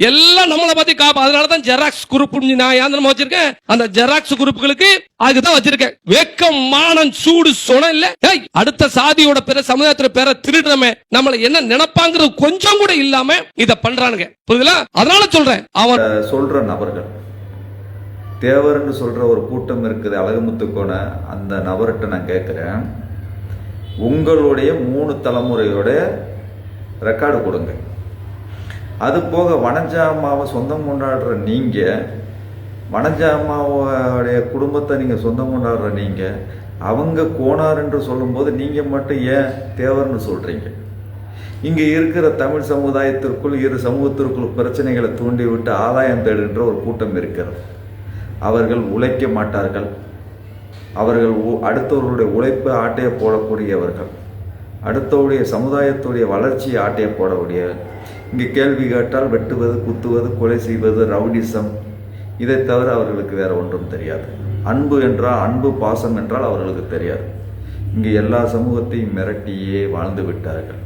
எல்லாம் நம்மளை பத்தி காப்பா. அதனாலதான் ஜெராக்ஸ் குரூப் நான் ஏந்திரமா வச்சிருக்கேன்? அந்த ஜெராக்ஸ் குரூப்புகளுக்கு அதுக்குதான் வச்சிருக்கேன். வெக்கம் மானம் சூடு சுணம் இல்ல. ஏய், அடுத்த சாதியோட பேர சமுதாயத்துல பேர திருடுறமே நம்மள என்ன நினைப்பாங்கிறது கொஞ்சம் கூட இல்லாம இத பண்றானுங்க. புரியுதுல? அதனால சொல்றேன். அவன் சொல்ற நபர்கள். தேவர்னு சொல்ற ஒரு கூட்டம் இருக்குது. அழகுமுத்துக்கோன அந்த நபர்கிட்ட நான் கேட்குறேன் உங்களுடைய மூணு தலைமுறையோட ரெக்கார்டு கொடுங்க. அது போக வனஜா அம்மாவை சொந்தம் கொண்டாடுற நீங்கள் வனஜா அம்மாவுடைய குடும்பத்தை நீங்கள் சொந்தம் கொண்டாடுற நீங்கள் அவங்க கோணார் என்று சொல்லும்போது நீங்கள் மட்டும் ஏன் தேவர்னு சொல்கிறீங்க இங்கே இருக்கிற தமிழ் சமுதாயத்திற்குள் இரு சமூகத்திற்குள் பிரச்சனைகளை தூண்டிவிட்டு ஆதாயம் தேடுகின்ற ஒரு கூட்டம் இருக்கிறது. அவர்கள் உழைக்க மாட்டார்கள். அவர்கள் உ- அடுத்தவர்களுடைய உழைப்பை ஆட்டையை போடக்கூடியவர்கள். அடுத்தவுடைய சமுதாயத்துடைய வளர்ச்சியை ஆட்டைய போடக்கூடிய இங்கே கேள்வி கேட்டால் வெட்டுவது குத்துவது கொலை செய்வது ரவுடிசம். இதை தவிர அவர்களுக்கு வேற ஒன்றும் தெரியாது. அன்பு என்றால் அன்பு பாசம் என்றால் அவர்களுக்கு தெரியாது. இங்கே எல்லா சமூகத்தையும் மிரட்டியே வாழ்ந்து விட்டார்கள்.